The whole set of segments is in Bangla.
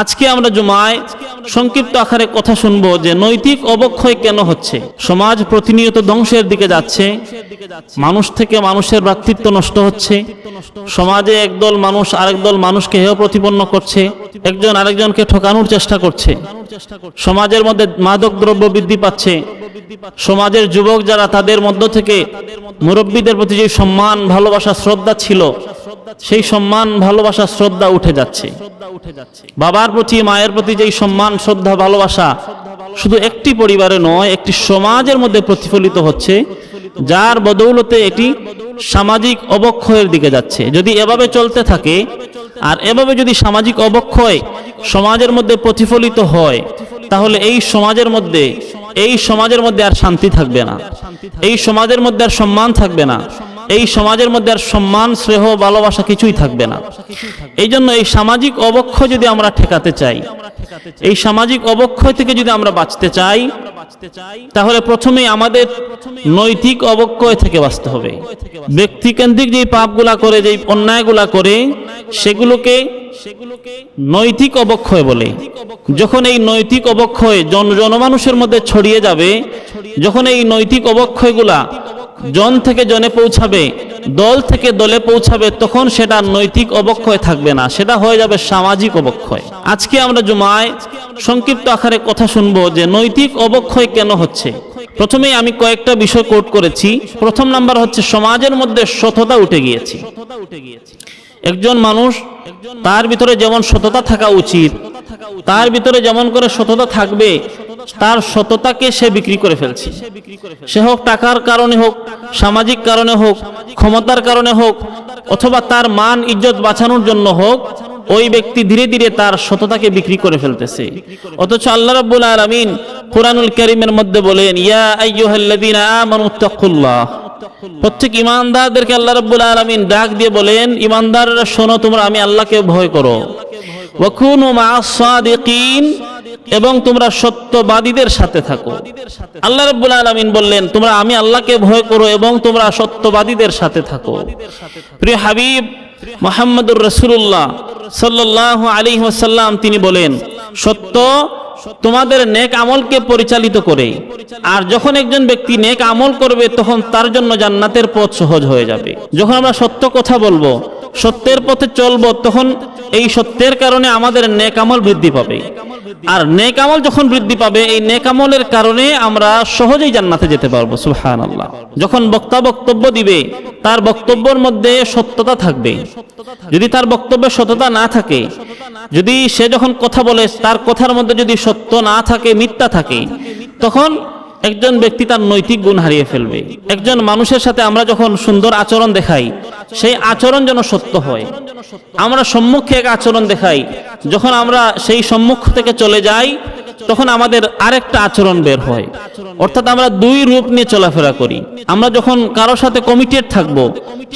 আজকে আমরা জুমায় সংক্ষিপ্ত আকারে কথা শুনব যে নৈতিক অবক্ষয় কেন হচ্ছে? সমাজ প্রতিনিয়ত ধ্বংসের দিকে যাচ্ছে, মানুষ থেকে মানুষের ভ্রাতৃত্ব নষ্ট হচ্ছে, সমাজে একদল মানুষ আরেক দল মানুষকে হেয় প্রতিপন্ন করছে, একজন আরেকজনকে ঠকানোর চেষ্টা করছে, সমাজের মধ্যে মাদক দ্রব্য বৃদ্ধি পাচ্ছে, সমাজের যুবক যারা তাদের মধ্য থেকে মুরব্বীদের প্রতি যে সম্মান, ভালোবাসা, শ্রদ্ধা ছিল সেই সম্মান, ভালোবাসা, শ্রদ্ধা উঠে যাচ্ছে। বাবার প্রতি, মায়ের প্রতি যেই সম্মান, শ্রদ্ধা, ভালোবাসা শুধু একটি পরিবারে নয়, একটি সমাজের মধ্যে প্রতিফলিত হচ্ছে, যার বদৌলতে এটি সামাজিক অবক্ষয়ের দিকে যাচ্ছে। যদি এভাবে চলতে থাকে, আর এভাবে যদি সামাজিক অবক্ষয় সমাজের মধ্যে প্রতিফলিত হয়, তাহলে এই সমাজের মধ্যে এই সমাজের মধ্যে আর শান্তি থাকবে না। এই সমাজের মধ্যে আর সম্মান থাকবে না। এই সমাজের মধ্যে আর সম্মান, স্নেহ, ভালোবাসা কিছুই থাকবে না। এই জন্য এই সামাজিক অবক্ষয় যদি আমরা ঠেকাতে চাই, এই সামাজিক অবক্ষয় থেকে যদি আমরা বাঁচতে চাই, তাহলে প্রথমেই আমাদের নৈতিক অবক্ষয় থেকে বাঁচতে হবে। ব্যক্তিকেন্দ্রিক যে পাপগুলা করে যে অন্যায়গুলা করে, সেগুলোকে নৈতিক অবক্ষয় বলে। যখন এই নৈতিক অবক্ষয় জন জনমানুষের মধ্যে ছড়িয়ে যাবে যখন এই নৈতিক অবক্ষয়গুলা জন থেকে জনে পৌঁছাবে দল থেকে দলে পৌঁছাবে তখন সেটা নৈতিক অবক্ষয় থাকবে না সেটা হয়ে যাবে সামাজিক অবক্ষয়। আজকে আমরা জুমায় সংক্ষিপ্ত আকারে কথা শুনব যে নৈতিক অবক্ষয় কেন হচ্ছে। প্রথমেই আমি কয়েকটা বিষয় কোট করেছি। প্রথম নাম্বার হচ্ছে সমাজের মধ্যে সততা উঠে গিয়েছে। সততা উঠে গিয়েছে। একজন মানুষ তার ভিতরে যেমন সততা থাকা উচিত, তার ভিতরে যেমন করে সততা থাকবে, তার সততাকে সে বিক্রি করে ফেলছে। সে হোক টাকার কারণে হোক, সামাজিক কারণে হোক, ক্ষমতার কারণে হোক, অথবা তার মান, ইজ্জত বাঁচানোর জন্য হোক, ওই ব্যক্তি ধীরে ধীরে তার সততাকে বিক্রি করে ফেলতেছে। অথচ আল্লাহ রাব্বুল আলামিন কোরআনুল কারীমের মধ্যে বলেন, ইয়া আইয়ুহাল্লাযীনা আমানু তাকুল্লাহ প্রত্যেক ইমানদারদেরকে আল্লাহ রাব্বুল আলামিন ডাক দিয়ে বলেন, ইমানদাররা শোনো, তোমরা আমি আল্লাহকে ভয় করো। এবং তোমরা সত্যবাদীদের সাথে থাকো। আল্লাহ রাব্বুল আলামিন বললেন, তোমরা আমি আল্লাহকে ভয় করো এবং তোমরা সত্যবাদীদের সাথে থাকো। প্রিয় হাবিব মোহাম্মদুর রসুল্লাহ সাল্লাহ আলী ওয়াসাল্লাম তিনি বলেন, সত্য তোমাদের নেক আমলকে পরিচালিত করে। আর যখন একজন ব্যক্তি নেক আমল করবে, তখন তার জন্য জান্নাতের পথ সহজ হয়ে যাবে। যখন আমরা সত্য কথা বলব সত্যের পথে চলবো, তখন এই সত্যের কারণে আমাদের নেকামল বৃদ্ধি পাবে। আর নেকামল যখন বৃদ্ধি পাবে, এই নেকামলের কারণে আমরা সহজেই জান্নাতে যেতে পারব সুহান আল্লাহ যখন বক্তা বক্তব্য দিবে, তার বক্তব্যের মধ্যে সত্যতা থাকবে। যদি তার বক্তব্যে সততা না থাকে, যদি সে যখন কথা বলে, তার কথার মধ্যে যদি সত্য না থাকে, মিথ্যা থাকে, তখন একজন ব্যক্তি তার নৈতিক গুণ হারিয়ে ফেলবে। একজন মানুষের সাথে আমরা যখন সুন্দর আচরণ দেখাই, সেই আচরণ যেন সত্য হয়। আমরা সম্মুখে এক আচরণ দেখাই, যখন আমরা সেই সম্মুখ থেকে চলে যাই তখন আমাদের আরেকটা আচরণ বের হয়। অর্থাৎ আমরা দুই রূপ নিয়ে চলাফেরা করি। আমরা যখন কারোর সাথে কমিটেড থাকব,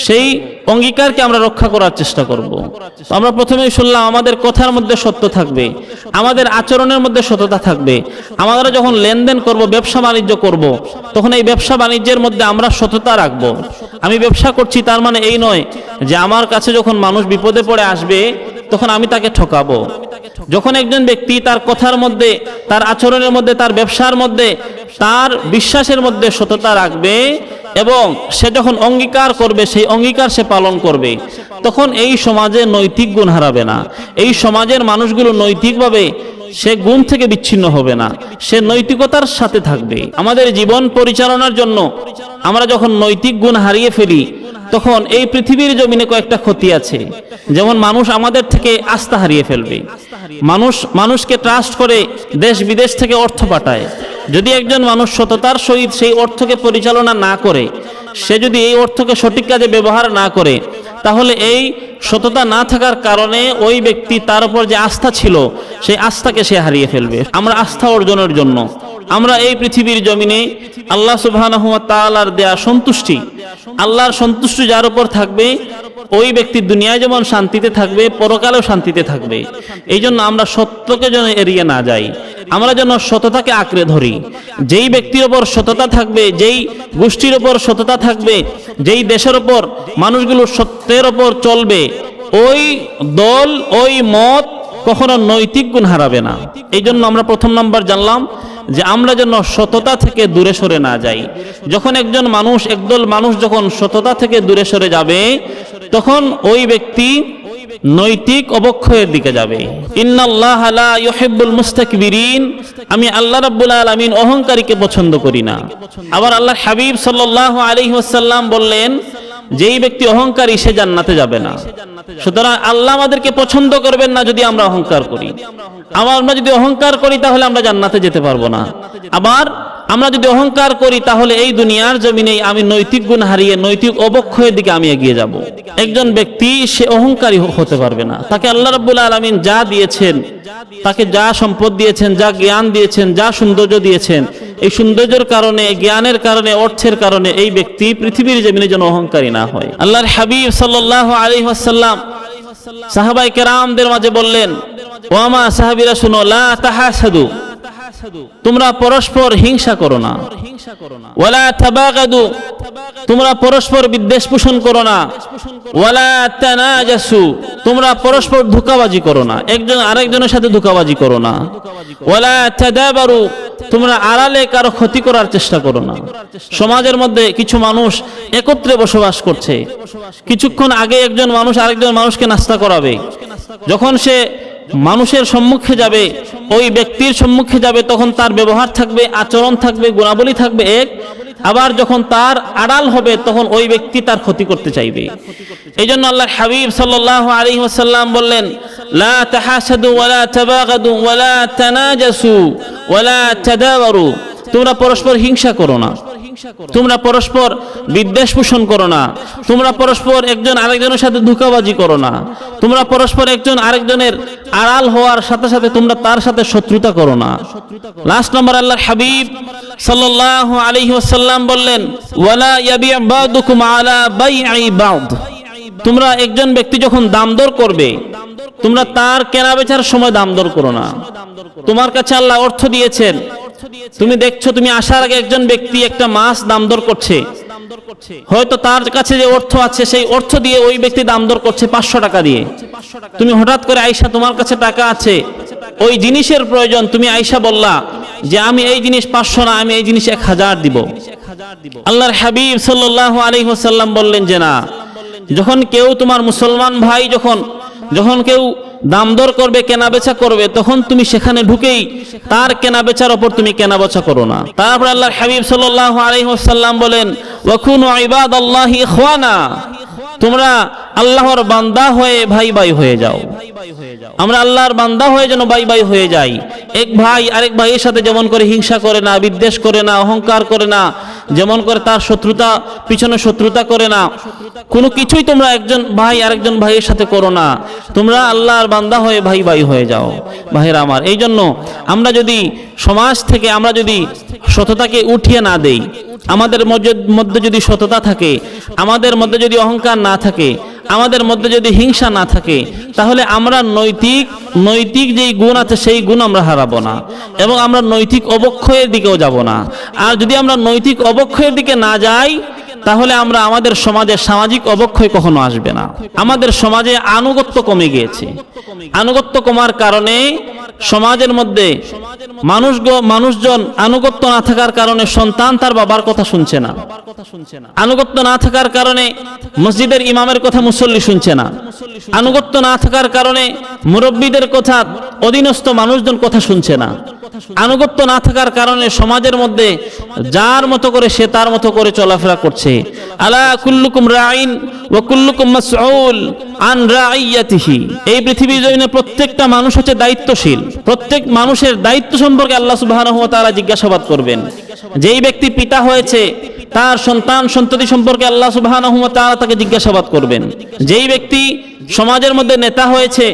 সেই অঙ্গীকারকে আমরা রক্ষা করার চেষ্টা করব। আমরা প্রথমেই শুনলাম, আমাদের কথার মধ্যে সত্য থাকবে, আমাদের আচরণের মধ্যে সততা থাকবে আমরা যখন লেনদেন করব, ব্যবসা বাণিজ্য করব, তখন এই ব্যবসা বাণিজ্যের মধ্যে আমরা সততা রাখব। আমি ব্যবসা করছি, তার মানে এই নয় যে আমার কাছে যখন মানুষ বিপদে পড়ে আসবে তখন আমি তাকে ঠকাবো। যখন একজন ব্যক্তি তার কথার মধ্যে, তার আচরণের মধ্যে, তার ব্যবসার মধ্যে, তার বিশ্বাসের মধ্যে সততা রাখবে এবং সে যখন অঙ্গীকার করবে, সেই অঙ্গীকার সে পালন করবে, তখন এই সমাজে নৈতিক গুণ হারাবে না। এই সমাজের মানুষগুলো নৈতিকভাবে সে গুণ থেকে বিচ্ছিন্ন হবে না। সে নৈতিকতার সাথে থাকবে। আমাদের জীবন পরিচালনার জন্য আমরা যখন নৈতিক গুণ হারিয়ে ফেলি তখন এই পৃথিবীর জমিনে কয়েকটা ক্ষতি আছে। যেমন মানুষ আমাদের থেকে আস্থা হারিয়ে ফেলবে। মানুষ, মানুষকে ট্রাস্ট করে দেশ বিদেশ থেকে অর্থ পাঠায়। যদি একজন মানুষ সততার সহিত সেই অর্থকে পরিচালনা না করে, সে যদি এই অর্থকে সঠিক কাজে ব্যবহার না করে, তাহলে এই সততা না থাকার কারণে ওই ব্যক্তি তার উপর যে আস্থা ছিল, সেই আস্থাকে সে হারিয়ে ফেলবে। আমরা আস্থা অর্জনের জন্য, আমরা এই পৃথিবীর জমিনে আল্লাহ সুবাহ তালার দেয়া সন্তুষ্টি আল্লাহর সন্তুষ্টি যার উপর থাকবে, ওই ব্যক্তি দুনিয়ায় যেমন শান্তিতে থাকবে, পরকালেও শান্তিতে থাকবে। এই জন্য আমরা সত্যকে যেন এড়িয়ে না যাই। আমরা যেন সততাকে আঁকড়ে ধরি। যেই ব্যক্তির ওপর সততা থাকবে, যেই গোষ্ঠীর ওপর সততা থাকবে, যেই দেশের ওপর মানুষগুলো সত্যের ওপর চলবে, ওই দল, ওই মত কখনো নৈতিক গুণ হারাবে না। এই জন্য আমরা প্রথম নাম্বার জানলাম যে আমরা যেন সততা থেকে দূরে সরে না যাই। যখন একজন মানুষ, একদল মানুষ যখন সততা থেকে দূরে সরে যাবে, তখন ওই ব্যক্তি নৈতিক অবক্ষয়ের দিকে যাবে। ইন্নাল্লাহ আমি আল্লাহ রাব্বুল আলামিন অহংকারীকে পছন্দ করি না। আবার আল্লাহ হাবিব সাল্লাল্লাহু আলাইহি বললেন যেই ব্যক্তি অহংকারী সে জান্নাতে যাবে না। সুতরাং আল্লাহ আমাদেরকে পছন্দ করবেন না যদি আমরা অহংকার করি। আবার আমরা যদি অহংকার করি তাহলে আমরা জান্নাতে যেতে পারব না। আবার আমরা যদি অহংকার করি, তাহলে এই দুনিয়ার জমিনে আমি নৈতিক গুণ হারিয়ে নৈতিক অবক্ষয়ের দিকে আমি এগিয়ে যাব। একজন ব্যক্তি, সে অহংকারী হতে পারবে না। তাকে আল্লাহ রাব্বুল আলামিন যা দিয়েছেন, তাকে যা সম্পদ দিয়েছেন, যা জ্ঞান দিয়েছেন, যা সৌন্দর্য দিয়েছেন, এই সৌন্দর্যের কারণে, জ্ঞানের কারণে, অর্থের কারণে এই ব্যক্তি পৃথিবীর জমিনে যেন অহংকারী না হয়। আল্লাহর হাবিব সাল্লাল্লাহু আলাইহি ওয়াসাল্লাম সাহাবাই কেরামদের মাঝে বললেন ও আমা সাহাবীরা, শুনো, লা তাহাসাদু। তোমরা পরস্পর হিংসা করো না। ওয়ালা তাবাগাদু। তোমরা পরস্পর বিদ্বেষ পোষণ করো না। ওয়ালা তানাজাসু। তোমরা পরস্পর ধোঁকাবাজি করো না। একজন আরেকজনের সাথে ধোঁকাবাজি করো না। ওয়ালা তাদাবারু। তোমরা আড়ালে কারও ক্ষতি করার চেষ্টা করো না। সমাজের মধ্যে কিছু মানুষ একত্রে বসবাস করছে। কিছুক্ষণ আগে একজন মানুষ আরেকজন মানুষকে নাস্তা করাবে। যখন সে মানুষের সম্মুখে যাবে, ওই ব্যক্তির সম্মুখে যাবে, তখন তার ব্যবহার থাকবে, আচরণ থাকবে, গুণাবলী থাকবে এক। আবার যখন তার আড়াল হবে, তখন ওই ব্যক্তি তার ক্ষতি করতে চাইবে। এই জন্য আল্লাহ হাবিব সাল্লাহ আলী ওয়াসাল্লাম বললেন, লা তোমরা পরস্পর হিংসা করো না। তোমরা পরস্পর বিদ্বেষ পোষণ করো না। তোমরা পরস্পর একজন আরেকজনের সাথে ধোঁকাবাজি করো না। তোমরা পরস্পর একজন আরেকজনের আড়াল হওয়ার সাথে সাথে তোমরা তার সাথে শত্রুতা করো না। লাস্ট নম্বর আল্লাহ হাবিব সাল্লাল্লাহু আলাইহি ওয়াসাল্লাম বললেন, ওয়ালা ইয়াবি বাদুকুম আলা বাই'i বাদ। তোমরা একজন ব্যক্তি যখন দাম দর করবে, তোমরা তার কেনা বেচার সময় দাম দর করো না। তোমার কাছে আল্লাহ অর্থ দিয়েছেন তুমি দেখছ তুমি আসার আগে একজন ব্যক্তি একটা মাছ দাম দর করছে। হয়তো তার কাছে যে অর্থ আছে সেই অর্থ দিয়ে ওই ব্যক্তি দাম দর করছে পাঁচশো টাকা দিয়ে। তুমি হঠাৎ করে আইসা তোমার কাছে টাকা আছে। ওই জিনিসের প্রয়োজন তুমি আইসা বললা যে আমি এই জিনিস পাঁচশো না আমি এই জিনিস এক হাজার দিব। আল্লাহর হাবিব সাল্লাহ আলী হোসাল্লাম বললেন যে না। যখন কেউ তোমার মুসলমান ভাই যখন যখন কেউ দাম দর করবে কেনা বেচা করবে, তখন তুমি সেখানে ঢুকেই তার কেনা বেচার ওপর তুমি কেনা বেচা করো না। তারপর আল্লাহ হাবিব সাল্লাহ আলহিহাল্লাম বলেন ইবাদ আল্লাহ তোমরা আল্লাহর বান্দা হয়ে ভাই ভাই হয়ে যাও। আমরা আল্লাহর বান্দা হয়ে যেন ভাই ভাই হয়ে যাই। এক ভাই আরেক ভাইয়ের সাথে যেমন করে হিংসা করে না, বিদ্বেষ করে না, অহংকার করে না, যেমন করে তার শত্রুতা, পিছনে শত্রুতা করে না, কোনো কিছুই তোমরা একজন ভাই আরেকজন ভাইয়ের সাথে করো না। তোমরা আল্লাহর বান্দা হয়ে ভাই ভাই হয়ে যাও। ভাইয়েরা আমার এই জন্য আমরা যদি সমাজ থেকে, আমরা যদি সততাকে উঠিয়ে না দেই, আমাদের মধ্যে- মধ্যে যদি সততা থাকে, আমাদের মধ্যে যদি অহংকার না থাকে আমাদের মধ্যে যদি হিংসা না থাকে, তাহলে আমরা নৈতিক নৈতিক যেই গুণ আছে, সেই গুণ আমরা হারাবো না। এবং আমরা নৈতিক অবক্ষয়ের দিকেও যাব না। আর যদি আমরা নৈতিক অবক্ষয়ের দিকে না যাই তাহলে আমরা আমাদের সমাজে সামাজিক অবক্ষয় কখনো আসবে না। আমাদের সমাজে আনুগত্য কমে গিয়েছে। আনুগত্য কমার কারণে সমাজের মধ্যে মানুষ মানুষজন আনুগত্য না থাকার কারণে সন্তান তার বাবার কথা শুনছে না। আনুগত্য না থাকার কারণে মসজিদের ইমামের কথা মুসল্লি শুনছে না। আনুগত্য না থাকার কারণে মুরব্বীদের কথা অধীনস্থ মানুষজন কথা শুনছে না। আনুগত্য না থাকার কারণে সমাজের মধ্যে যার মতো করে সে তার মতো করে চলাফেরা করছে। আলা কুল্লুকুম রাইন ওয়া কুল্লুকুম মাসউল আন রাইয়াতিহি। এই পৃথিবীর জমিনে প্রত্যেকটা মানুষ হচ্ছে দায়িত্বশীল। প্রত্যেক মানুষের দায়িত্ব সম্পর্কে আল্লাহ সুবহানাহু ওয়া তাআলা জিজ্ঞাসাবাদ করবেন। যেই ব্যক্তি পিতা হয়েছে, তার সন্তান সন্ততি সম্পর্কে আল্লাহ সুবহানাহু ওয়া তাআলা তাকে জিজ্ঞাসাবাদ করবেন। যেই ব্যক্তি সমাজের মধ্যে নেতা হয়েছে,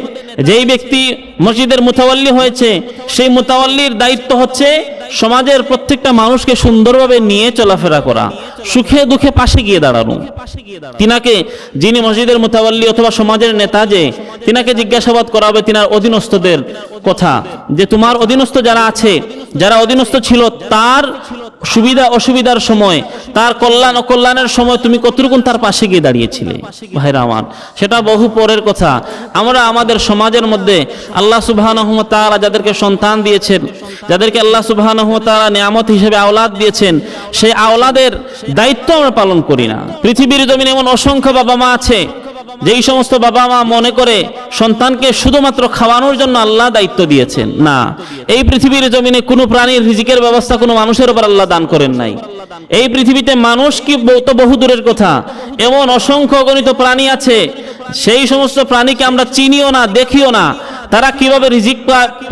যেই ব্যক্তি মসজিদের মুতাওয়াল্লি হয়েছে, সেই মুতাওয়াল্লির দায়িত্ব হচ্ছে সমাজের প্রত্যেকটা মানুষকে সুন্দরভাবে নিয়ে চলাফেরা করা, সুখে দুঃখে পাশে গিয়ে দাঁড়ানো। তিনাকে যিনি মসজিদের মুতাওয়াল্লি অথবা সমাজের নেতা যে, তিনাকে জিজ্ঞাসাবাদ করা হবে তিনার অধীনস্থদের কথা, যে তোমার অধীনস্থ যারা আছে, যারা অধীনস্থ ছিল তার সুবিধা অসুবিধার সময়, তার কল্যাণ অকল্যাণের সময় তুমি কতটুকুন তার পাশে গিয়ে দাঁড়িয়েছিলে? ভাইরা আমার, সেটা বহু পরের কথা। আমরা আমাদের সমাজের মধ্যে আল্লাহ সুবাহ যাদেরকে সন্তান দিয়েছেন, যাদেরকে আল্লাহ সুবাহ নিয়ামত হিসেবে আওলাদ দিয়েছেন, সেই আওলাদের দায়িত্ব আমরা পালন করি না। পৃথিবীর জমিনে এমন অসংখ্য বাবা মা আছে যেই সমস্ত বাবা মা মনে করে সন্তানকে শুধুমাত্র খাওয়ানোর জন্য আল্লাহ দায়িত্ব দিয়েছেন, না। এই পৃথিবীর জমিনে কোনো প্রাণীর রিজিকের ব্যবস্থা কোনো মানুষের উপর আল্লাহ দান করেন নাই। এই পৃথিবীতে মানুষ কি তো বহু দূরের কথা। এমন অসংখ্য গণিত প্রাণী আছে, সেই সমস্ত প্রাণীকে আমরা চিনিও না, দেখিও না। তারা কীভাবে রিজিক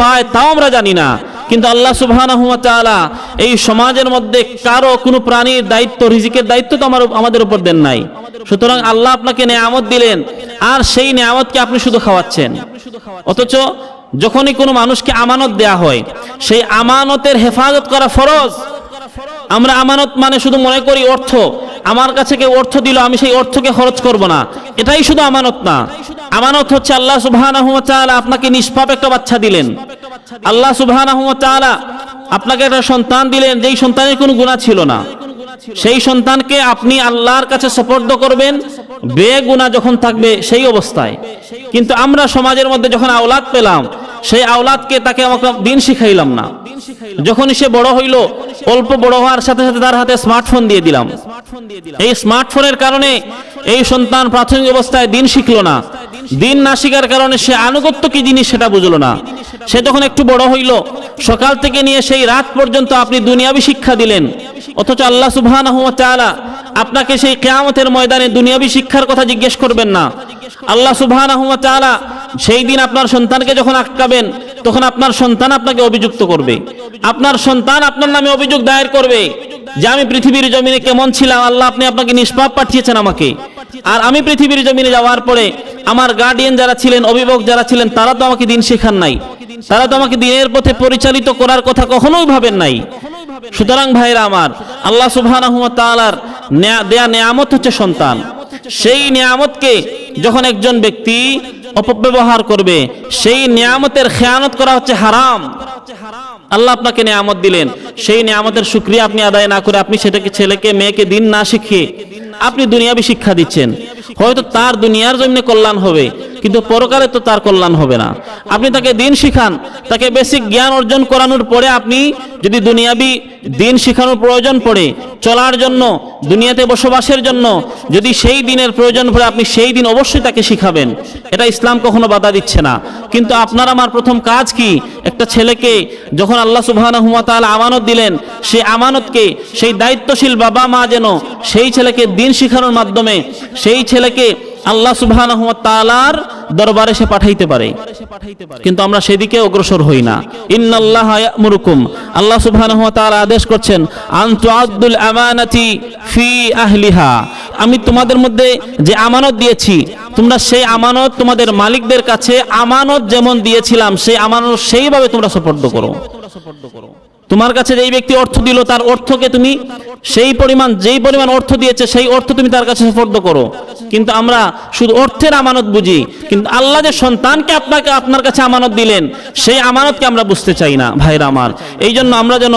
পায় তাও আমরা জানি না। কিন্তু আল্লাহ সুবহানাহু ওয়া তাআলা এই সমাজের মধ্যে কারও কোনো প্রাণীর দায়িত্ব, রিজিকের দায়িত্ব তো আমার আমাদের উপর দেন নাই। সুতরাং আল্লাহ আপনাকে নেয়ামত দিলেন, আর সেই নেয়ামতকে আপনি শুধু খাওয়াচ্ছেন। অথচ যখনই কোনো মানুষকে আমানত দেয়া হয়, সেই আমানতের হেফাজত করা ফরজ। আমরা আমানত মানে শুধু মনে করি অর্থ। আমার কাছে কেউ অর্থ দিল, আমি সেই অর্থকে খরচ করব না। এটাই শুধু আমানত না। আমানত হচ্ছে আল্লাহ তাআলা আপনাকে নিষ্পাপ একটা বাচ্চা দিলেন। আল্লাহ তাআলা আপনাকে একটা সন্তান দিলেন, যেই সন্তানের কোনো গুনাহ ছিল না। সেই সন্তানকে আপনি আল্লাহর কাছে সপর্দ করবেন বেগুনা যখন থাকবে সেই অবস্থায়। কিন্তু আমরা সমাজের মধ্যে যখন আওলাদ পেলাম, সেই আওলাদকে তাকে আমাকে দিন শিখাইলাম না। যখনই সে বড় হইল, অল্প বড় হওয়ার সাথে সাথে তার হাতে স্মার্টফোন দিয়ে দিলাম। এই স্মার্টফোনের কারণে এই সন্তান প্রাথমিক অবস্থায় দিন শিখলো না। দিন না শিখার কারণে সে আনুগত্য কি জিনিস সেটা বুঝলো না। সে যখন একটু বড় হইল, সকাল থেকে নিয়ে সেই রাত পর্যন্ত আপনি দুনিয়াবি শিক্ষা দিলেন। অথচ আল্লাহ তাআলা আপনাকে সেই কেয়ামতের ময়দানে দুনিয়াবি শিক্ষার কথা জিজ্ঞেস করবেন না। আল্লাহ তাআলা সেই দিন আপনার সন্তানকে যখন আটকাবেন, তখন আপনার সন্তান আপনাকে অভিযুক্ত করবে। আপনার সন্তান আপনার নামে অভিযোগ দায়ের করবে যে, আমি পৃথিবীর জমিনে কেমন ছিলাম, আল্লাহ আপনি আপনাকে নিষ্পাপ পাঠিয়েছেন আমাকে। আর আমি পৃথিবীর জমিনে যাওয়ার পরে আমার গার্ডিয়ান যারা ছিলেন, অভিভাবক যারা ছিলেন, তারা তো আমাকে দিন শেখান নাই। তারা তো আমাকে দিনের পথে পরিচালিত করার কথা কখনোই ভাবেন নাই। সুতরাং ভাইরা আমার আল্লাহ সুবহানাহু ওয়া তাআলার নেয়া- দেয়া নেয়ামত হচ্ছে সন্তান। সেই নিয়ামতকে যখন একজন ব্যক্তি অপব্যবহার করবে সেই নিয়ামতের খেয়ানত করা হচ্ছে হারাম। আল্লাহ আপনাকে নিয়ামত দিলেন। সেই নিয়ামতের শুক্রিয়া আপনি আদায় না করে আপনি সেটাকে ছেলেকে মেয়েকে দিন না শিখিয়ে আপনি দুনিয়াবি শিক্ষা দিচ্ছেন। হয়তো তার দুনিয়ার জন্য কল্যাণ হবে, কিন্তু পরকালে তো তার কল্যাণ হবে না। আপনি তাকে দিন শিখান, তাকে বেসিক জ্ঞান অর্জন করানোর পরে আপনি যদি দুনিয়াবি দিন শিখানোর প্রয়োজন পড়ে, চলার জন্য, দুনিয়াতে বসবাসের জন্য, যদি সেই দিনের প্রয়োজন পড়ে, আপনি সেই দিন অবশ্যই তাকে শিখাবেন। এটা ইসলাম কখনো বাধা দিচ্ছে না। কিন্তু আপনার আমার প্রথম কাজ কি? একটা ছেলেকে যখন আল্লাহ তাআলা আমানত দিলেন সেই আমানতকে, সেই দায়িত্বশীল বাবা মা যেন সেই ছেলেকে দিন শিখানোর মাধ্যমে সেই ছেলেকে আল্লাহ সুবহানাহু ওয়া তাআলার দরবারে সে পাঠাইতে পারে। কিন্তু আমরা সেদিকে অগ্রসর হই না। ইন্নাল্লাহ ইয়ামুরুকুম। আল্লাহ ওয়া তাআলা আদেশ করছেন, আন তুআদ্দুল আমানাতি ফি আহলিহা। আমি তোমাদের মধ্যে যে আমানত দিয়েছি, তোমরা সেই আমানত তোমাদের মালিকদের কাছে আমানত যেমন দিয়েছিলাম, সেই আমানত সেইভাবে তোমরা সুপর্দ করো। তোমার কাছে যেই ব্যক্তি অর্থ দিল, তার অর্থকে তুমি সেই পরিমাণ, যেই পরিমাণ অর্থ দিয়েছে, সেই অর্থ তুমি তার কাছে সুপর্দ করো। কিন্তু আমরা শুধু অর্থের আমানত বুঝি, কিন্তু আল্লাহ যে সন্তানকে আপনাকে, আপনার কাছে আমানত দিলেন, সেই আমানতকে আমরা বুঝতে চাই না, ভাইরা আমার। এই জন্য আমরা যেন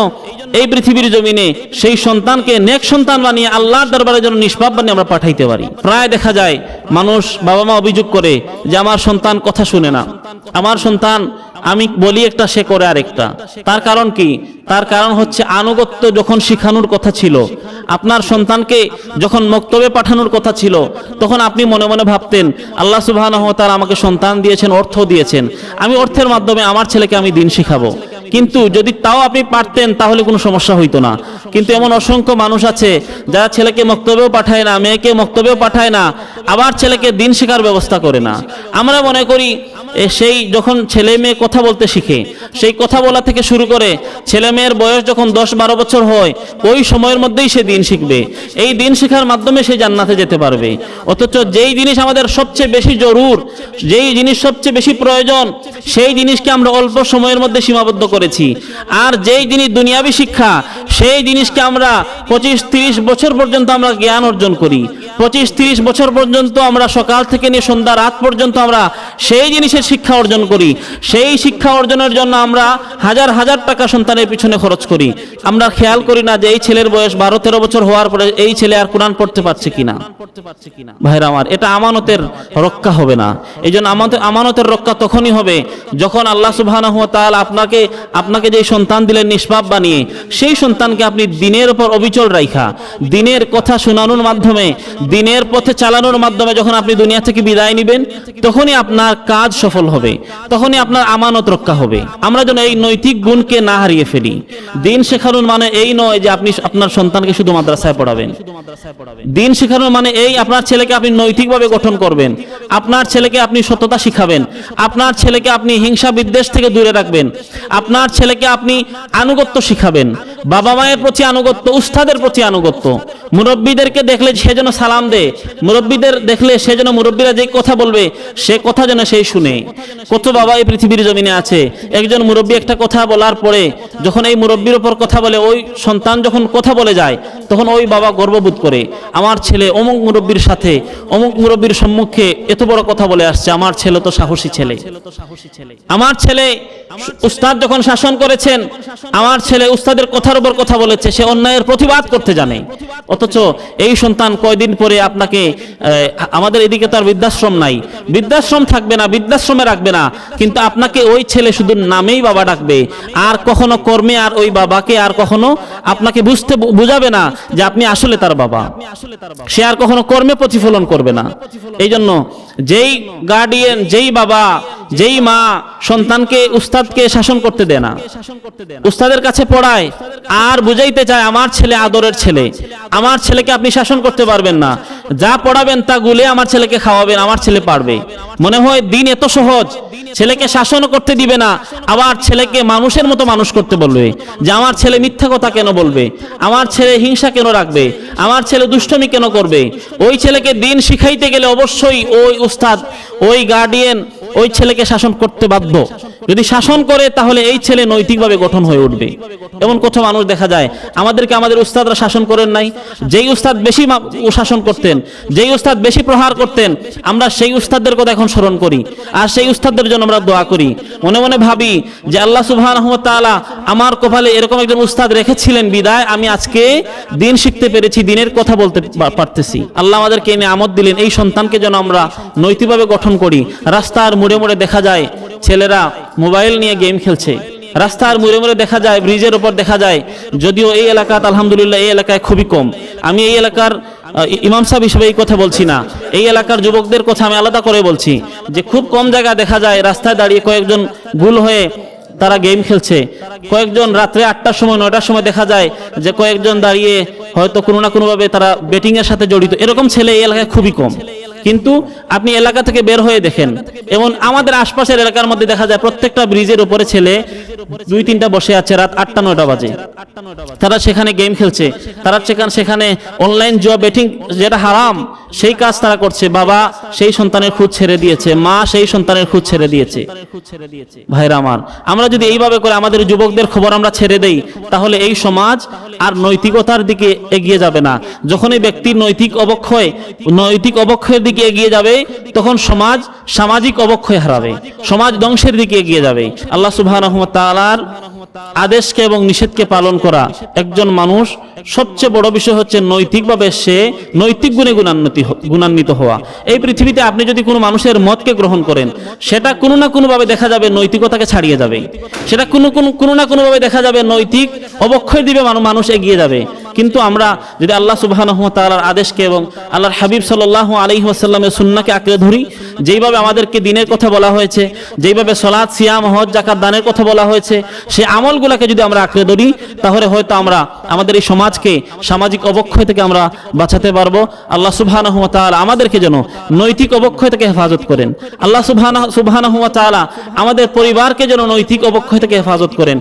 এই পৃথিবীর জমিনে সেই সন্তানকে, নেক সন্তান বানিয়ে আল্লাহর দরবারে যেন নিষ্পাপ বানিয়ে আমরা পাঠাইতে পারি। প্রায় দেখা যায়, মানুষ বাবা মা অভিযোগ করে যে, আমার সন্তান কথা শুনে না। আমার সন্তান আমি বলি একটা সে করে আরেকটা। তার কারণ কি? তার কারণ হচ্ছে আনুগত্য যখন শিখানোর কথা ছিল, আপনার সন্তানকে যখন মক্তবে পাঠানোর কথা ছিল, তখন আপনি মনে মনে ভাবতেন, আল্লাহ ওয়া তাআলা আমাকে সন্তান দিয়েছেন, অর্থ দিয়েছেন, আমি অর্থের মাধ্যমে আমার ছেলেকে আমি দিন শিখাবো। কিন্তু যদি তাও আপনি পারতেন, তাহলে কোনো সমস্যা হইতো না। কিন্তু এমন অসংখ্য মানুষ আছে, যারা ছেলেকে মক্তবেও পাঠায় না, মেয়েকে মক্তবেও পাঠায় না, আবার ছেলেকে দিন শেখার ব্যবস্থা করে না। আমরা মনে করি সেই যখন ছেলে মেয়ে কথা বলতে শিখে, সেই কথা বলা থেকে শুরু করে ছেলে মেয়ের বয়স যখন দশ বারো বছর হয়, ওই সময়ের মধ্যেই সে দিন শিখবে। এই দিন শেখার মাধ্যমে সে জান্নাতে যেতে পারবে। অথচ যেই জিনিস আমাদের সবচেয়ে বেশি জরুর, যেই জিনিস সবচেয়ে বেশি প্রয়োজন, সেই জিনিসকে আমরা অল্প সময়ের মধ্যে সীমাবদ্ধ করেছি। আর যেই জিনিস দুনিয়াবি শিক্ষা, সেই জিনিসকে আমরা পঁচিশ, তিরিশ বছর পর্যন্ত আমরা জ্ঞান অর্জন করি। পঁচিশ তিরিশ বছর পর্যন্ত আমরা সকাল থেকে নিয়ে সন্ধ্যা রাত পর্যন্ত আমরা সেই জিনিসের শিক্ষা অর্জন করি। সেই শিক্ষা অর্জনের জন্য আমরা হাজার হাজার টাকা সন্তানের পিছনে খরচ করি। আমরা খেয়াল করি না যে এই ছেলের বয়স বারো তেরো বছর হওয়ার পরে এই ছেলে আর কোরআন পড়তে পারছে কিনা। ভাইরা আমার, এটা আমানতের রক্ষা হবে না। এই জন্য আমাদের আমানতের রক্ষা তখনই হবে যখন আল্লাহ তাআলা আপনাকে আপনাকে যে সন্তান দিলেন নিষ্পাপ বানিয়ে, সেই সন্তানকে আপনি দিনের উপর অবিচল রাইখা, দিনের কথা শোনানোর মাধ্যমে দিনের পথে চালানোর মাধ্যমে যখন আপনি দুনিয়া থেকে বিদায় নেবেন, তখনই আপনার কাজ সফল হবে, তখনই আপনার আমানত রক্ষা হবে। আমরা যেন এই নৈতিক গুণকে না হারিয়ে ফেলি। দিন শেখানোর মানে এই নয় যে আপনি আপনার সন্তানকে শুধু মাদ্রাসায় পড়াবেন। দিন শেখানোর মানে এই আপনার ছেলেকে আপনি নৈতিকভাবে গঠন করবেন। আপনার ছেলেকে আপনি সততা শিখাবেন। আপনার ছেলেকে আপনি হিংসা বিদ্বেষ থেকে দূরে রাখবেন। আপনার ছেলেকে আপনি আনুগত্য শিখাবেন। বাবা মায়ের প্রতি আনুগত্য, উস্তাদের প্রতি আনুগত্য। মুরব্বীদেরকে দেখলে সে যেন সালাম দেয় মুরব্বীদের দেখলে সে যেন মুরব্বীরা যে কথা বলবে, সে কথা যেন সেই শুনে। কত বাবা এই পৃথিবীর জমিনে আছে। একজন মুরব্বী একটা কথা বলার পরে যখন এই মুরব্বীর ওপর কথা বলে, ওই সন্তান যখন কথা বলে যায়, তখন ওই বাবা গর্ববোধ করে, আমার ছেলে অমুক মুরব্বীর সাথে, অমুক মুরব্বীর সম্মুখে এত বড় কথা বলে আসছে, আমার ছেলে তো সাহসী ছেলে। আমার ছেলে উস্তাদ যখন শাসন করেছেন, আমার ছেলে উস্তাদের কথার উপর কথা বলেছে, সে অন্যায়ের প্রতিবাদ করতে জানে। অথচ এই সন্তান কয়দিন পরে আপনাকে আমাদের এদিকে তার বৃদ্ধাশ্রম নাই। বৃদ্ধাশ্রম থাকবে না, বৃদ্ধাশ্রমে রাখবে না। কিন্তু আপনাকে ওই ছেলে শুধু নামেই বাবা ডাকবে। আর কখনো কর্মে আর ওই বাবাকে আর কখনো আপনাকে বুঝতে বুঝাবে না যে আপনি আসলে তার বাবা। সে আর কখনো কর্মে প্রতিফলন করবে না। এই জন্য যেই গার্ডিয়ান যেই বাবা, যেই মা সন্তানকে, উস্তাদকে শাসন করতে দেয় না। উস্তাদের কাছে পড়ায়, আর বুঝাইতে চায় আমার ছেলে আদরের ছেলে। আমার ছেলেকে আপনি শাসন করতে পারবেন না। যা পড়াবেন তা গুলে আমার ছেলেকে খাওয়াবেন, আমার ছেলে পারবে। মনে হয় দিন এত সহজ, ছেলেকে শাসন করতে দিবে না, আবার ছেলেকে মানুষের মতো মানুষ করতে বলবে। যে আমার ছেলে মিথ্যা কথা কেন বলবে? আমার ছেলে হিংসা কেন রাখবে? আমার ছেলে দুষ্টমি কেন করবে? ওই ছেলেকে দিন শিখাইতে গেলে অবশ্যই ওই উস্তাদ ওই গার্ডিয়ান ওই ছেলেকে শাসন করতে বাধ্য। যদি শাসন করে, তাহলে এই ছেলে নৈতিকভাবে গঠন হয়ে উঠবে। এমন কোথাও মানুষ দেখা যায়, আমাদেরকে আমাদের উস্তাদরা শাসন করেন নাই। যেই উস্তাদ বেশি শাসন করতেন, যেই উস্তাদ বেশি প্রহার করতেন, আমরা সেই উস্তাদদের কথা এখন স্মরণ করি। আর সেই উস্তাদদের জন্য আমরা দোয়া করি। মনে মনে ভাবি যে আল্লাহ তাআলা আমার কপালে এরকম একজন উস্তাদ রেখেছিলেন বিদায়, আমি আজকে দিন শিখতে পেরেছি, দিনের কথা বলতে পারতেছি। আল্লাহ আমাদেরকে এনে আমদ দিলেন, এই সন্তানকে যেন আমরা নৈতিকভাবে গঠন করি। রাস্তার মোড়ে মোড়ে দেখা যায়, ছেলেরা মোবাইল নিয়ে গেম খেলছে। রাস্তার মোড়ে মোড়ে দেখা যায়, ব্রিজের ওপর দেখা যায়, যদিও এই এলাকাত আলহামদুলিল্লাহ এই এলাকায় খুবই কম। আমি এই এলাকার ইমাম সাহেব হিসেবে এই কথা বলছি না। এই এলাকার যুবকদের কথা আমি আলাদা করে বলছি যে খুব কম জায়গায় দেখা যায়, রাস্তায় দাঁড়িয়ে কয়েকজন ভুল হয়ে তারা গেম খেলছে। কয়েকজন রাত্রে আটটার সময়, নয়টার সময় দেখা যায় যে কয়েকজন দাঁড়িয়ে হয়তো কোনো না কোনোভাবে তারা ব্যাটিংয়ের সাথে জড়িত। এরকম ছেলে এই এলাকায় খুবই কম। কিন্তু আপনি এলাকা থেকে বের হয়ে দেখেন। এবং আমাদের আশপাশের এলাকার মধ্যে দেখা যায় প্রত্যেকটা ব্রিজের উপরে ছেলে দুই তিনটা বসে আছে রাত আটটা, নয়টা বাজে। তারা সেখানে গেম খেলছে। তারা সেখানে সেখানে অনলাইন জুয়া বেটিং যেটা হারাম, সেই কাজ তারা করছে। বাবা সেই সন্তানের খুঁজ ছেড়ে দিয়েছে, মা সেই সন্তানের খুঁজ ছেড়ে দিয়েছে। ভাইরা আমার, আমরা যদি এইভাবে করে আমাদের যুবকদের খবর আমরা ছেড়ে দেই, তাহলে এই সমাজ আর নৈতিকতার দিকে এগিয়ে যাবে না। যখন এই ব্যক্তির নৈতিক অবক্ষয়, নৈতিক অবক্ষয়ের দিকে এগিয়ে যাবে, তখন সমাজ সামাজিক অবক্ষয় হারাবে, সমাজ ধ্বংসের দিকে এগিয়ে যাবে। আল্লাহ সুবহানাহু ওয়া তাআলার আদেশকে এবং নিষেধকে পালন করা একজন মানুষ সবচেয়ে বড় বিষয় হচ্ছে নৈতিকভাবে সে নৈতিক গুণে গুণান্বিত গুণান্বিত হওয়া। এই পৃথিবীতে আপনি যদি কোনো মানুষের মতকে গ্রহণ করেন, সেটা কোনো না কোনোভাবে দেখা যাবে নৈতিকতাকে ছাড়িয়ে যাবে। সেটা কোনো কোনো না কোনোভাবে দেখা যাবে নৈতিক অবক্ষয় দিবে মানুষ এগিয়ে যাবে। কিন্তু আমরা যদি আল্লাহ সুবহানাহু ওয়া তাআলার আদেশকে এবং আল্লাহর হাবিব সাল্লাল্লাহু আলাইহি ওয়াসাল্লামের সুন্নাহকে আঁকড়ে ধরি, যেইভাবে আমাদেরকে দিনের কথা বলা হয়েছে, যেইভাবে সলাদ সিয়াম, হজ জাকাত দানের কথা বলা হয়েছে সেই আমলগুলোকে যদি আমরা আঁকড়ে ধরি, তাহলে হয়তো আমরা আমাদের এই সমাজকে সামাজিক অবক্ষয় থেকে আমরা বাঁচাতে পারব। আল্লাহ তাআলা আমাদেরকে যেন নৈতিক অবক্ষয় থেকে হেফাজত করেন। আল্লাহ ওয়া তাআলা আমাদের পরিবারকে যেন নৈতিক অবক্ষয় থেকে হেফাজত করেন।